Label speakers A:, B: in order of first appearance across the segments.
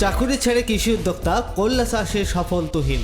A: চাকুরি ছেড়ে কৃষি উদ্যোক্তা কল্যা চাষে সফল তুহিন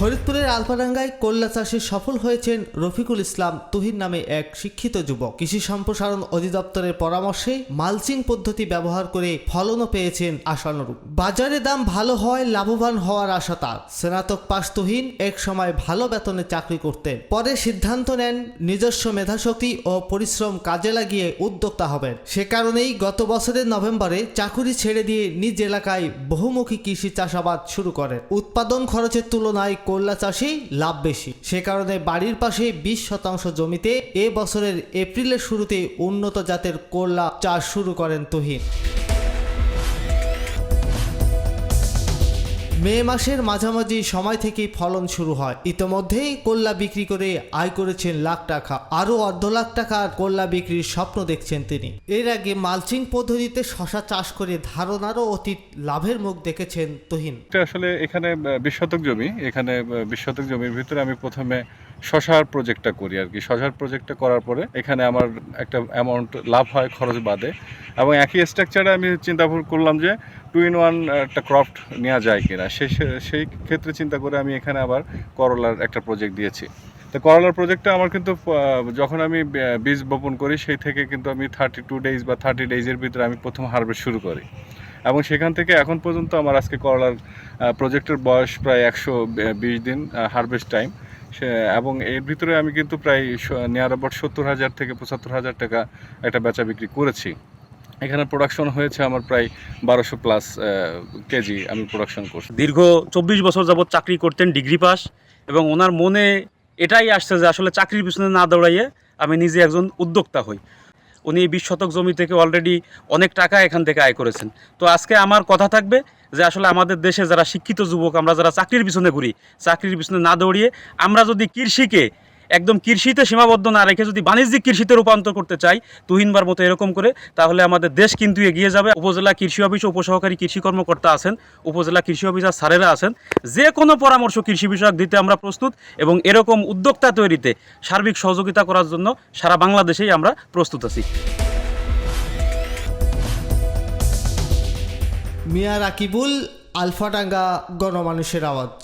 A: ফরিদপুরের আলপাডাঙ্গায় কল্যা চাষে সফল হয়েছেন রফিকুল ইসলাম তুহিন নামে এক শিক্ষিত যুবক। কৃষি সম্প্রসারণ অধিদপ্তরের পরামর্শে মালচিং পদ্ধতি ব্যবহার করে ফলনও পেয়েছেন আশানুরূপ। বাজারে দাম ভালো হয়, লাভবান হওয়ার আশা তার। স্নাতক পাশ তুহিন এক সময় ভালো বেতনে চাকরি করতেন। পরে সিদ্ধান্ত নেন, নিজস্ব মেধাশক্তি ও পরিশ্রম কাজে লাগিয়ে উদ্যোক্তা হবেন। সে কারণেই গত বছরের নভেম্বরে চাকুরি ছেড়ে দিয়ে নিজ এলাকায় বহুমুখী কৃষি চাষাবাদ শুরু করেন। উৎপাদন খরচের তুলনায় কল্যা চাষেই লাভ বেশি। সে কারণে বাড়ির পাশে বিশ শতাংশ জমিতে এ বছরের এপ্রিলের শুরুতে উন্নত জাতের করলা চাষ শুরু করেন তুহিন। মে মাসের মাঝামাঝি সময় থেকেই ফলন শুরু হয়। ইতোমধ্যেই কল্যা বিক্রি করে আয় করেছেন লাখ টাকা। আরও অর্ধ লাখ টাকার কল্যা বিক্রির স্বপ্ন দেখছেন তিনি। এর আগে মালচিং পদ্ধতিতে শশা চাষ করে ধারণারও অতীত লাভের মুখ দেখেছেন তুহিন।
B: আসলে এখানে আহ, বিশ শতক জমি। এখানে আহ, বিশ শতক জমির ভিতরে আমি প্রথমে শশার প্রজেক্টটা করি আর কি। শশার প্রজেক্টটা করার পরে এখানে আমার একটা অ্যামাউন্ট লাভ হয় খরচ বাদে। এবং একই স্ট্রাকচারে আমি চিন্তা করলাম যে টু ইন ওয়ান একটা ক্রফট নেওয়া যায় কিনা? সে সেই ক্ষেত্রে চিন্তা করে আমি এখানে আবার করলার একটা প্রজেক্ট দিয়েছি। তো করলার প্রজেক্টটা আমার কিন্তু যখন আমি বীজ বপন করি, সেই থেকে কিন্তু আমি থার্টি টু ডেজ বা থার্টি ডেজের ভিতরে আমি প্রথম হারভেস্ট শুরু করি। এবং সেখান থেকে এখন পর্যন্ত আমার আজকে করলার প্রজেক্টের বয়স প্রায় একশো বিশ দিন হারভেস্ট টাইম সে, এবং এর ভিতরে আমি কিন্তু প্রায় নিয়ার অ্যাবাউট সত্তর হাজার থেকে পঁচাত্তর হাজার টাকা একটা বেচা বিক্রি করেছি। এখানে প্রোডাকশন হয়েছে আমার প্রায় বারোশো প্লাস কেজি আমি প্রোডাকশন করছি।
C: দীর্ঘ চব্বিশ বছর যাবৎ চাকরি করতেন ডিগ্রি পাস এবং ওনার মনে এটাই আসছে যে আসলে চাকরির পিছনে না দৌড়াইয়ে আমি নিজে একজন উদ্যোক্তা হই। উনি বিশ শতক জমি থেকে অলরেডি অনেক টাকা এখান থেকে আয় করেছেন। তো আজকে আমার কথা থাকবে যে আসলে আমাদের দেশে যারা শিক্ষিত যুবক, আমরা যারা চাকরির পিছনে ঘুরি, চাকরির পিছনে না দৌড়িয়ে আমরা যদি কৃষিকে একদম কৃষিতে সীমাবদ্ধ না রেখে যদি বাণিজ্যিক কৃষিতে রূপান্তর করতে চাই তুহিনবার মতো এরকম করে, তাহলে আমাদের দেশ কিন্তু এগিয়ে যাবে। উপজেলা কৃষি অফিস উপসহকারী কৃষি কর্মকর্তা আছেন, উপজেলা কৃষি অফিসার স্যারেরা আছেন। যে কোনো পরামর্শ কৃষি বিষয়ক দিতে আমরা প্রস্তুত এবং এরকম উদ্যোক্তা তৈরিতে সার্বিক সহযোগিতা করার জন্য সারা বাংলাদেশেই আমরা প্রস্তুত আছি।
A: মিয়া রাকিবুল, আলফাডাঙ্গা গণমানুষের আওয়াজ।